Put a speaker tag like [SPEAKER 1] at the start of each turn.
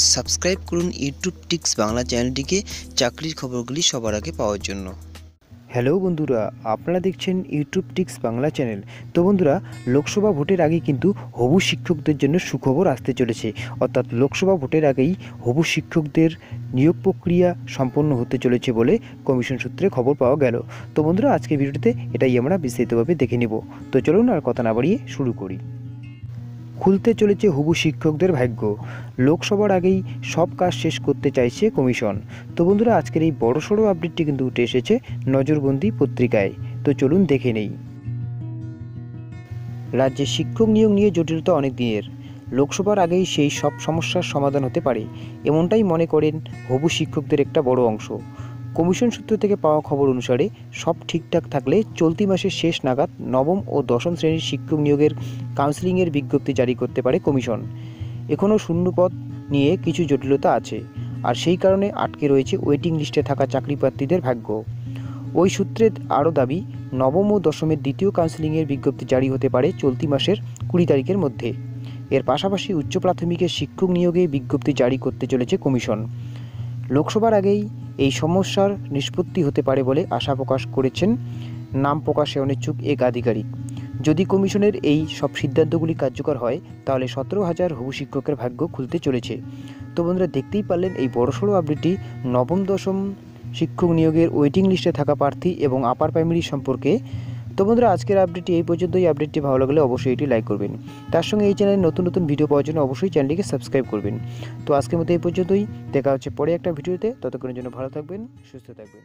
[SPEAKER 1] Subscribe করুন YouTube tricks Bangla চ্যানেলটিকে, চাকরির খবরগুলি সবার আগে পাওয়ার জন্য।
[SPEAKER 2] হ্যালো বন্ধুরা, আপনারা দেখছেন ইউটিউব টিক্স বাংলা চ্যানেল। তো বন্ধুরা, লোকসভা ভোটের আগে কিন্তু হবু শিক্ষকদের জন্য সুখবর আসতে চলেছে। অর্থাৎ লোকসভা ভোটের আগেই হবু শিক্ষকদের নিয়োগ প্রক্রিয়া সম্পন্ন হতে চলেছে বলে কমিশন সূত্রে খবর পাওয়া গেল। তো বন্ধুরা আজকে ভিডিওতে এটাই আমরা বিস্তারিতভাবে দেখে নেব। তো চলুন আর কথা না বাড়িয়ে শুরু করি। খুলতে চলেছে হবু শিক্ষকদের ভাগ্য। লোকসভার আগেই সব কাজ শেষ করতে চাইছে কমিশন। তো বন্ধুরা, আজকের এই বড়সড় আপডেটটি কিন্তু উঠে এসেছে নজরবন্দি পত্রিকায়। তো চলুন দেখে নেই। রাজ্যে শিক্ষক নিয়োগ নিয়ে জটিলতা অনেক দিনের। লোকসভার আগেই সেই সব সমস্যার সমাধান হতে পারে, এমনটাই মনে করেন হবু শিক্ষকদের একটা বড় অংশ। কমিশন সূত্র থেকে পাওয়া খবর অনুসারে সব ঠিকঠাক থাকলে চলতি মাসের শেষ নাগাদ নবম ও দশম শ্রেণির শিক্ষক নিয়োগের কাউন্সিলিংয়ের বিজ্ঞপ্তি জারি করতে পারে কমিশন। এখনও শূন্যপদ নিয়ে কিছু জটিলতা আছে, আর সেই কারণে আটকে রয়েছে ওয়েটিং লিস্টে থাকা চাকরিপ্রার্থীদের ভাগ্য। ওই সূত্রে আরও দাবি, নবম ও দশমের দ্বিতীয় কাউন্সিলিংয়ের বিজ্ঞপ্তি জারি হতে পারে চলতি মাসের কুড়ি তারিখের মধ্যে। এর পাশাপাশি উচ্চ প্রাথমিকের শিক্ষক নিয়োগে বিজ্ঞপ্তি জারি করতে চলেছে কমিশন। লোকসভার আগেই এই সমস্যার নিষ্পত্তি হতে পারে বলে আশা প্রকাশ করেছেন। নাম প্রকাশে অনিচ্ছুক এক আধিকারিক। যদি কমিশনের এই সব সিদ্ধান্তগুলি কার্যকর হয়, তাহলে সতেরো হাজার হবু শিক্ষকের ভাগ্য খুলতে চলেছে। তো বন্ধুরা, দেখতেই পারলেন এই বড়সড় আপডেটটি নবম দশম শিক্ষক নিয়োগের ওয়েটিং লিস্টে থাকা প্রার্থী এবং আপার প্রাইমারি সম্পর্কে তো বন্ধুরা, আজকের আপডেটটি এই পর্যন্তই। আপডেটটি ভালো লাগলে অবশ্যই এটি লাইক করবেন। তার সঙ্গে এই চ্যানেলে নতুন নতুন ভিডিও পাওয়ার জন্য অবশ্যই চ্যানেলটিকে সাবস্ক্রাইব করবেন। তো আজকের মতো এই পর্যন্তই। দেখা হচ্ছে পরে একটা ভিডিওতে ততক্ষণের জন্য ভালো থাকবেন, সুস্থ থাকবেন।